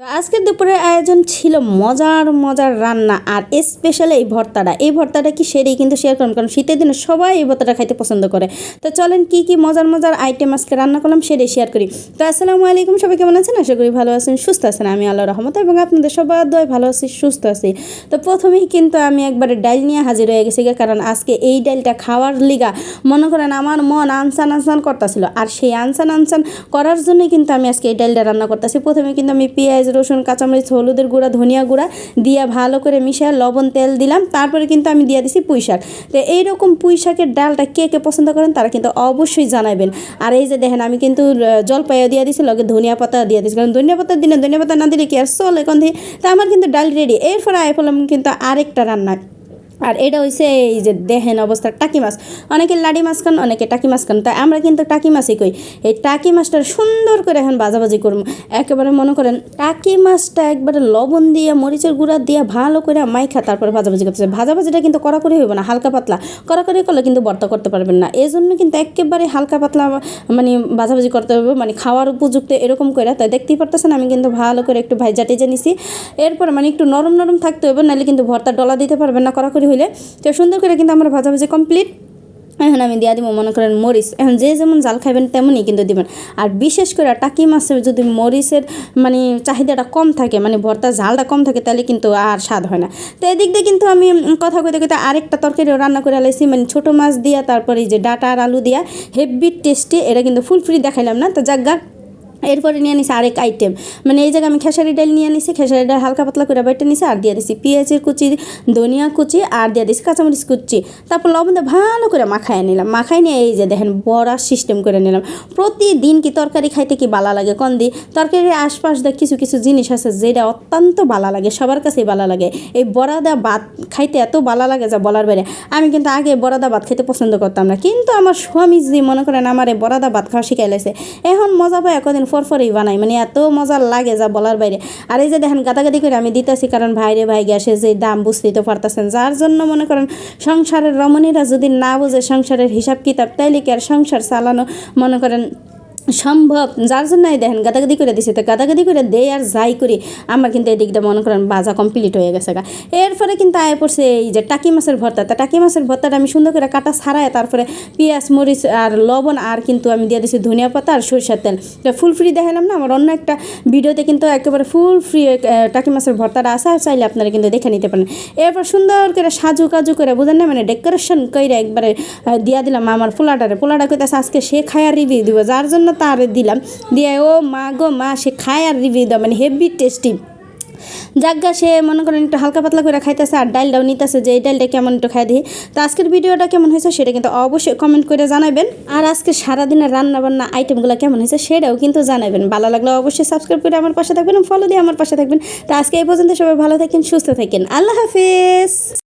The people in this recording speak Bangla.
তো আজকের দুপুরের আয়োজন ছিল মজার মজার রান্না আর স্পেশাল এই ভর্তাটা। এই ভর্তাটা কি সেটাই কিন্তু শেয়ার করলাম, কারণ শীতের দিনে সবাই এই ভর্তাটা খাইতে পছন্দ করে। তো চলেন কি কি মজার মজার আইটেম আজকে রান্না করলাম সেটাই শেয়ার করি। তো আসসালামু আলাইকুম, সবাই কেমন আছেন? আশা করি ভালো আছেন, সুস্থ আছেন। আমি আল্লাহ রহমত এবং আপনাদের সবার দয় ভালো আছি, সুস্থ আছি। তো প্রথমেই কিন্তু আমি একবারে ডাইল নিয়ে হাজির হয়ে গেছি কারণ আজকে এই ডাইলটা খাওয়ার লিগা, মনে করেন আমার মন আনসান আনসান করতেছিল। আর সেই আনসান আনসান করার জন্যই কিন্তু আমি আজকে এই ডাইলটা রান্না করতেছি। প্রথমে কিন্তু আমি পেঁয়াজ রসুন, কাঁচামরিচ, হলুদের গুঁড়া, ধনিয়া গুঁড়া দিয়ে ভালো করে মিশিয়ে লবণ, তেল দিলাম। তারপরে কিন্তু আমি দিয়ে দিছি পুঁই শাক। তো এইরকম পুঁই শাকের ডালটা কে কে পছন্দ করেন তারা কিন্তু অবশ্যই জানাবেন আর এই যে দেখেন, আমি কিন্তু জলপাইও দিয়ে দিছি লগে ধনিয়া পাতা দিয়ে দিছি। কারণ ধনিয়া পাতার দিনে ধনিয়া পাতা না দিলে কি আর চল এখন থেকে তা আমার কিন্তু ডাল রেডি এরপর আয় ফেলাম কিন্তু আরেকটা রান্না। আর এটা হইছে এই যে দেহেন অবস্থা টাকি মাছ। অনেকে লাডি মাছ খান, অনেকে টাকি মাছ খান। তাই আমরা কিন্তু টাকি মাছই কই। এই টাকি মাছটা সুন্দর করে এখন বাজাবাজি করব। একেবারে মনে করেন টাকি মাছটা একবারে লবণ দিয়ে, মরিচের গুঁড়া দিয়ে ভালো করে মাইখা তারপরে ভাজাভাজি করতেছে। ভাজাভাজিটা কিন্তু কড়াকড়ি হইব না, হালকা পাতলা। কড়াকড়ি করলে কিন্তু ভর্তা করতে পারবেন না। এই জন্য কিন্তু একেবারে হালকা পাতলা মানে ভাজাভাজি করতে হবে মানে খাওয়ার উপযুক্ত এরকম করে তাই দেখতেই পারতেছেন, আমি কিন্তু ভালো করে একটু ভাইজা টেজে নিছি। এরপর মানে একটু নরম নরম থাকতে হবে নাহলে কিন্তু ভর্তা ডলা দিতে পারবেন না, কড়াকড়ি হইলে, তো সুন্দর করে কিন্তু আমার ভাজাভাজি কমপ্লিট এখন আমি দিয়া দিব মনে করেন মরিচ। এখন যে যেমন জাল খাইবেন, তেমনই কিন্তু দিবেন। আর বিশেষ করে টাকি মাছের যদি মরিচের মানে চাহিদাটা কম থাকে মানে ভর্তা ঝালটা কম থাকে, তাহলে কিন্তু আর স্বাদ হয় না। তো এদিক দিয়ে কিন্তু আমি কথা কইতে কইতে আরেকটা তরকারিও রান্না করে আলাইছি। মানে ছোটো মাছ দিয়া, তারপরে এই যে ডাটা আর আলু দিয়া, হেভি টেস্টি এটা কিন্তু ফুল ফ্রি দেখাইলাম না। তো জাগা এরপরে নিয়ে নিছি আরেক আইটেম মানে এই জায়গায় আমি খেসারি ডাল নিয়ে নিছি খেসারি ডাল হালকা পাতলা করে বাইটে নিছি আর দিয়ে দিছি পেঁয়াজের কুচি, ধনিয়া কুচি আর দিয়ে দিছি কাঁচামরিচ কুচি। তারপর লবণ ভালো করে মাখায় নিলাম। মাখায় নিয়ে এই যে দেখেন বড়া সিস্টেম করে নিলাম। প্রতিদিন কি তরকারি খাইতে কি ভালো লাগে কোন দি? তরকারির আশপাশ দেখ কিছু কিছু জিনিস আছে যেটা অত্যন্ত বালা লাগে, সবার কাছেই ভালো লাগে। এই বড়া দা ভাত খাইতে এত ভালো লাগে যা বলার বাইরে। আমি কিন্তু আগে বড়াদা ভাত খেতে পছন্দ করতাম না। কিন্তু আমার স্বামী যে মনে করেন আমার এই বড়াদা ভাত খাওয়া শিখাই লাইছে। এখন মজা পায় কদিন ফরফরেই বানাই মানে এত মজার লাগে যা বলার বাইরে। আর এই যে দেখেন, গাদাগাদি করে আমি দিতেছি কারণ ভাইরে ভাই গ্যাসের যে দাম বুঝতেই তো পারতেছেন। যার জন্য মনে করেন সংসারের রমণীরা যদি না বোঝে সংসারের হিসাব কিতাব তাইলে কি আর সংসার চালানো? মনে করেন সম্ভব। যার জন্যই দেখেন গাদাগাদি করে দিছে। তো গাদাগাদি করে দেয় আর যাই করি, আমার কিন্তু এই এদিকটা মনে করেন বাজা কমপ্লিট হয়ে গেছে গা। এরপরে কিন্তু আয় পড়ছে এই যে টাকি মাছের ভর্তা। তা টাকি মাছের ভর্তাটা আমি সুন্দর করে কাটা ছাড়াই তারপরে পেঁয়াজ, মরিচ আর লবণ আর কিন্তু আমি দিয়ে দিছি ধনিয়া পাতা আর সরিষার তেল। ফুল ফ্রি দেখালাম না? আমার অন্য একটা ভিডিওতে কিন্তু একেবারে ফুল ফ্রি টাকি মাছের ভর্তাটা আসা আর চাইলে আপনারা কিন্তু দেখে নিতে পারেন। এরপর সুন্দর করে সাজু কাজু করে, বুঝেন না? মানে ডেকোরেশন করে একবারে দিয়া দিলাম আমার পোলাটারে পোলাটা কইতাছে, আজকে সে খায়া রিভিউ দিব। যার জন্য তার দিলাম। দিয়ে, ও মা গো মা, সে খায় আর রিভিউ দাও। মানে হেভি টেস্টি যাজ্ঞা সে মনে করেন একটু হালকা পাতলা করে খাইতেছে আর ডালটাও নিতেছে যে, এই ডালটা কেমন একটু খাই দিই তো আজকের ভিডিওটা কেমন হয়েছে সেটা কিন্তু অবশ্যই কমেন্ট করে জানাবেন আর আজকে সারাদিনের রান্নাবান্না আইটেমগুলো কেমন হয়েছে সেটাও কিন্তু জানাবেন ভালো লাগলে অবশ্যই সাবস্ক্রাইব করে আমার পাশে থাকবেন ফলো দিয়ে আমার পাশে থাকবেন। তো আজকে এই পর্যন্ত সবাই ভালো থাকেন, সুস্থ থাকেন। আল্লাহ হাফিজ!